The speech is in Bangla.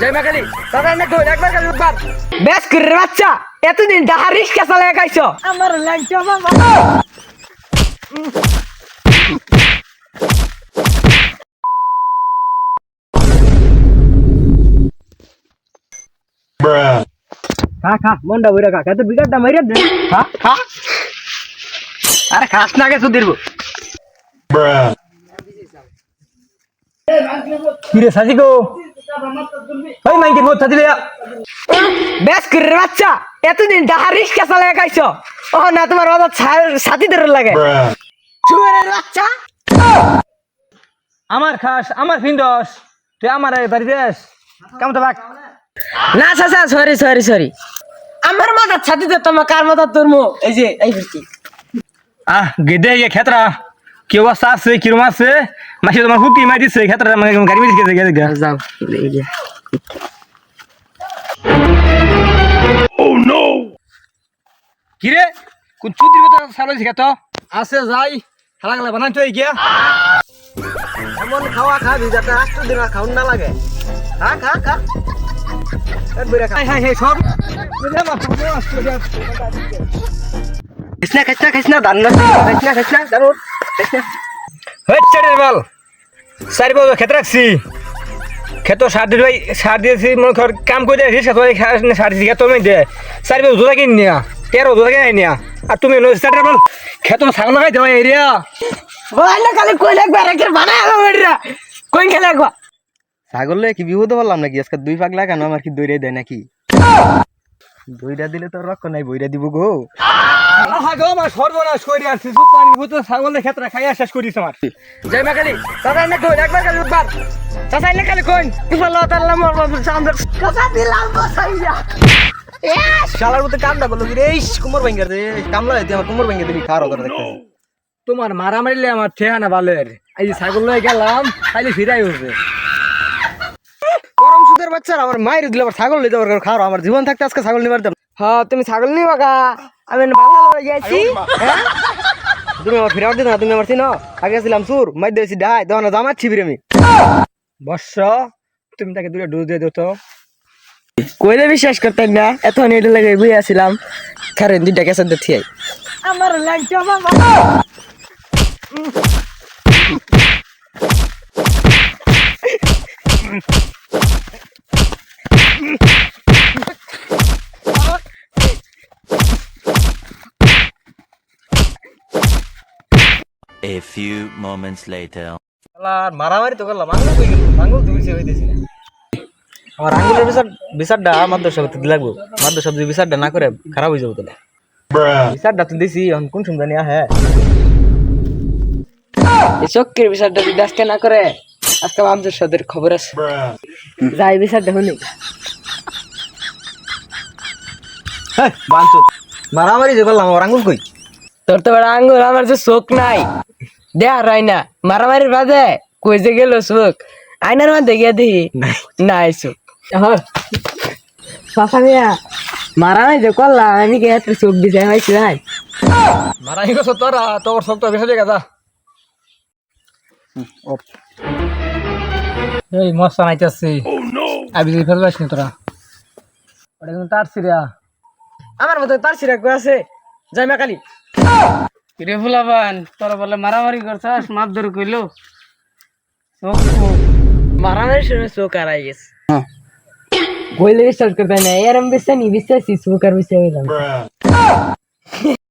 জয় মা কালী। দাদা এনে কই একবার কালী উঠবার বেশ করে বাচ্চা। এতদিন ডাহা রিস্কা চালায় খাইছো আমার লাগছে বাবা। খা খা মনটা বইরা খা। তো বিকারটা মাইরা দে। খা খা। আরে খাস না কে সুদিরবো কিরে সাজি গো ওই মাইকে সাজি লিয়া বেশ করে বাচ্চা, এতদিন ডাহা রিস্কা চালায় খাইছো। ও না, তোমার বাবা সাথীদের লাগে। চুয়ারের বাচ্চা। আমার খাস, আমার ফিন্দস, তুই আমার বাড়ি দেস কেমন তো বাক না চাচা সরি সরি সরি আমার মাথার ছাতিতে তোমার কার মাথার তোরমো এই যে, এই আহ, গেদে খেতরা। কি অবস্থা আছে কিরম আছে? মাসে তোমার হুকি মাই দিচ্ছে খেতরা মানে গাড়ি মেরে গেছে গেছে গা। যাও এই যে। কিরে? কোন চুদির মতো সালো খেত আছে যাই। হালা গেলা বানাই তো গিয়া। এমন খাওয়া খাবি যাতে আষ্ট দিন আর খাউন না লাগে। খা খা খা। খাইছ না খাইছ না খাইছ না দান না খাইছ না খাইছ না দারুণ খাইছ না। হচ্ছে রে বল চারি বছর খেতে রাখছি। খেত সার দিয়ে সার দিয়েছি মনে কর কাম করে দিয়েছি সার দিয়েছি খেত আমি দে চারি বছর দুধা কিনি নিয়া তেরো দুধা কিনে নিয়া। আর তুমি চারি বল খেত ছাগল লাগাই দেওয়া এরিয়া ওই না খালি কইলে একবার একটা বানায় বেড়া কইন খেলে একবার। ছাগল কি বিপদ বললাম নাকি? আজকে দুই পাক লাগানো আমার কি দইরে দেয় নাকি? দইরা দিলে তো রক্ষ নাই বইরা দিব গো। আমার সর্বনাশ করে আসছি। দুধ পানি ভূত ছাগলের ক্ষেত্রে খাইয়া শেষ করিস আমার। জয় মা কালী। দাদা এনে কই? একবার কালী উঠবার। চাচা এনে খালি কইন ইফাল্লাহ তাআলা মোর বাবুর সামনে কথা দিলাম বসাইয়া শালার মতো কামটা করল রে ইস, কোমর দে কামলা দিতে আমার কোমর ভাঙ্গা দিবি। খাওয়ার কথা দেখতে তোমার মারা মারিলে আমার ঠেহানা বালের। এই ছাগল লয়ে গেলাম খাইলে ফিরাই হচ্ছে গরম সুদের বাচ্চারা আমার মায়ের দিলে আবার ছাগল নিতে পারবে খাওয়ার আমার জীবন থাকতে আজকে ছাগল নিবার দাম হ্যাঁ তুমি ছাগল নিবা গা। আমি বাংলা হ্যাঁ? তুমি আমার দিত না তুমি আমার চিনো? আগে ছিলাম সুর মাই দিয়েছি ডাই তখন জামাচ্ছি আমি। বর্ষ তুমি তাকে দুটো ডুজ দিয়ে দিত কইলে বিশ্বাস করতেন না এত নেট লাগে বুঝে আসছিলাম কারণ দুইটা দিয়ে আমার লাগছে বাবা। A few moments later. আর মারামারি তো করলাম আঙুল কই গেল? আঙুল দুইছে হইতেছি। না আমার আঙুলের বিচার বিচারটা মাদ্রাসা লাগবো। মাদ্রাসা যদি বিচারটা না করে খারাপ হয়ে যাব তাহলে। বিচারটা তো দিছি এখন কোন সময় নিয়ে হ্যাঁ এই চক্কের বিচারটা যদি আজকে না করে আজকে আমাদের সাথে খবর আছে। যাই বিচারটা বাঞ্চত। মারামারি যে করলাম আমার আঙুল কই? তোর তো বড় আঙ্গুল আমার যে চোখ নাই। দেখ রাই না মারামারির বাদে কই যে গেল চোখ? আয়নার মধ্যে গিয়ে দেখি। নাই। চোখ। মিয়া মারামারি যে করলাম আমি কি একটা চোখ দিছে হয়েছি ভাই মারাই গেছো তোরা তোর সব তো বেসে গেছা। এই মশা নাইতেছি। আবি যদি ফেলবাস নি তোরা। ওটা কিন্তু তার সিরিয়া আমার মতো তার সিরা কই আছে? জয় মা কালী। রে ফুলাবান তোর বলে মারামারি করছাস? মাপ ধরে কইলো। মারামারি শুনে চোখ হারাই গেছে। কইলে বিশ্বাস করতে না এরম বিশ্বাস নি বিশ্বাস আর বিশ্বাস হইলাম।